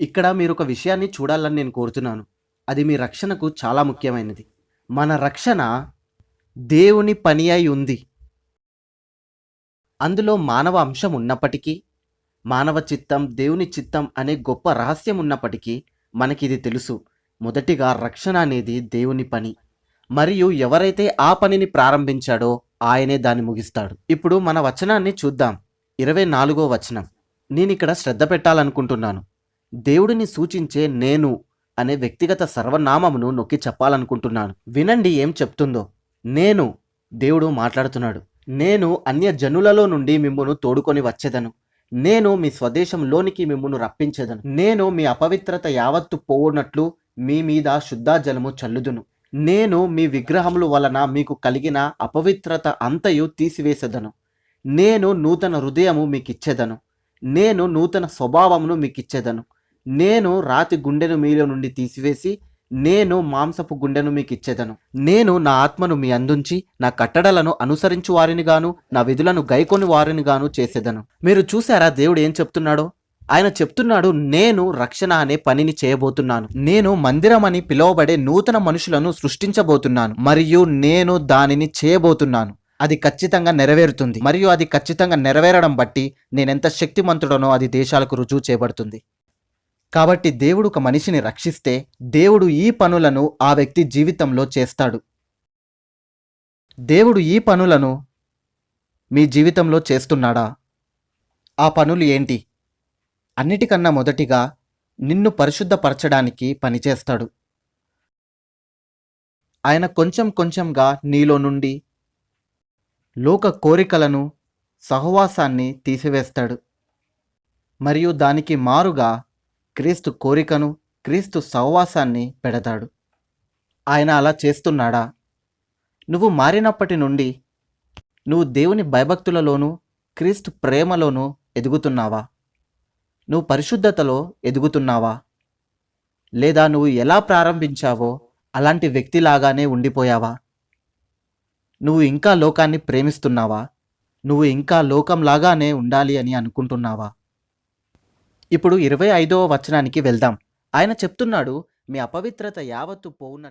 ఇక్కడ మీరు ఒక విషయాన్ని చూడాలని నేను కోరుతున్నాను. అది మీ రక్షణకు చాలా ముఖ్యమైనది. మన రక్షణ దేవుని పని అయి ఉంది. అందులో మానవ అంశం ఉన్నప్పటికీ మానవ చిత్తం దేవుని చిత్తం అనే గొప్ప రహస్యం ఉన్నప్పటికీ మనకిది తెలుసు. మొదటిగా రక్షణ అనేది దేవుని పని. మరియు ఎవరైతే ఆ పనిని ప్రారంభించాడో ఆయనే దాన్ని ముగిస్తాడు. ఇప్పుడు మన వచనాన్ని చూద్దాం. ఇరవై నాలుగో వచనం. నేను ఇక్కడ శ్రద్ధ పెట్టాలనుకుంటున్నాను. దేవుడిని సూచించే నేను అనే వ్యక్తిగత సర్వనామమును నొక్కి చెప్పాలనుకుంటున్నాను. వినండి ఏం చెప్తుందో. నేను దేవుడు మాట్లాడుతున్నాడు. నేను అన్య జనులలో నుండి మిమ్మును తోడుకొని వచ్చేదను. నేను మీ స్వదేశంలోనికి మిమ్మును రప్పించేదను. నేను మీ అపవిత్రత యావత్తు పోవునట్లు మీ మీద శుద్ధ జలము చల్లుదును. నేను మీ విగ్రహముల వలన మీకు కలిగిన అపవిత్రత అంతయు తీసివేసేదను. నేను నూతన హృదయము మీకు ఇచ్చేదను నేను నూతన స్వభావమును మీకు ఇచ్చేదను నేను రాతి గుండెను మీలో నుండి తీసివేసి నేను మాంసపు గుండెను మీకు ఇచ్చేదను నేను నా ఆత్మను మీ అందుంచి నా కట్టడలను అనుసరించు వారిని గాను నా విధులను గైకొని వారిని గాను చేసేదను. మీరు చూసారా దేవుడు ఏం చెప్తున్నాడో? ఆయన చెప్తున్నాడు నేను రక్షణ అనే పనిని చేయబోతున్నాను. నేను మందిరం అని పిలువబడే నూతన మనుషులను సృష్టించబోతున్నాను. మరియు నేను దానిని చేయబోతున్నాను. అది ఖచ్చితంగా నెరవేరుతుంది. మరియు అది ఖచ్చితంగా నెరవేరడం బట్టి నేనెంత శక్తిమంతుడనో అది దేశాలకు రుజువు చేయబడుతుంది. కాబట్టి దేవుడు ఒక మనిషిని రక్షిస్తే దేవుడు ఈ పనులను ఆ వ్యక్తి జీవితంలో చేస్తాడు. దేవుడు ఈ పనులను మీ జీవితంలో చేస్తున్నాడా? ఆ పనులు ఏంటి? అన్నిటికన్నా మొదటిగా నిన్ను పరిశుద్ధపరచడానికి పనిచేస్తాడు. ఆయన కొంచెం కొంచెంగా నీలో నుండి లోక కోరికలను సహవాసాన్ని తీసివేస్తాడు. మరియు దానికి మారుగా క్రీస్తు కోరికను క్రీస్తు సహవాసాన్ని పెడతాడు. ఆయన అలా చేస్తున్నాడా? నువ్వు మారినప్పటి నుండి నువ్వు దేవుని భయభక్తులలోనూ క్రీస్తు ప్రేమలోనూ ఎదుగుతున్నావా? నువ్వు పరిశుద్ధతలో ఎదుగుతున్నావా? లేదా నువ్వు ఎలా ప్రారంభించావో అలాంటి వ్యక్తిలాగానే ఉండిపోయావా? నువ్వు ఇంకా లోకాన్ని ప్రేమిస్తున్నావా? నువ్వు ఇంకా లోకంలాగానే ఉండాలి అని అనుకుంటున్నావా? ఇప్పుడు ఇరవై ఐదవ వచనానికి వెళ్దాం. ఆయన చెప్తున్నాడు మీ అపవిత్రత యావత్తు పోవున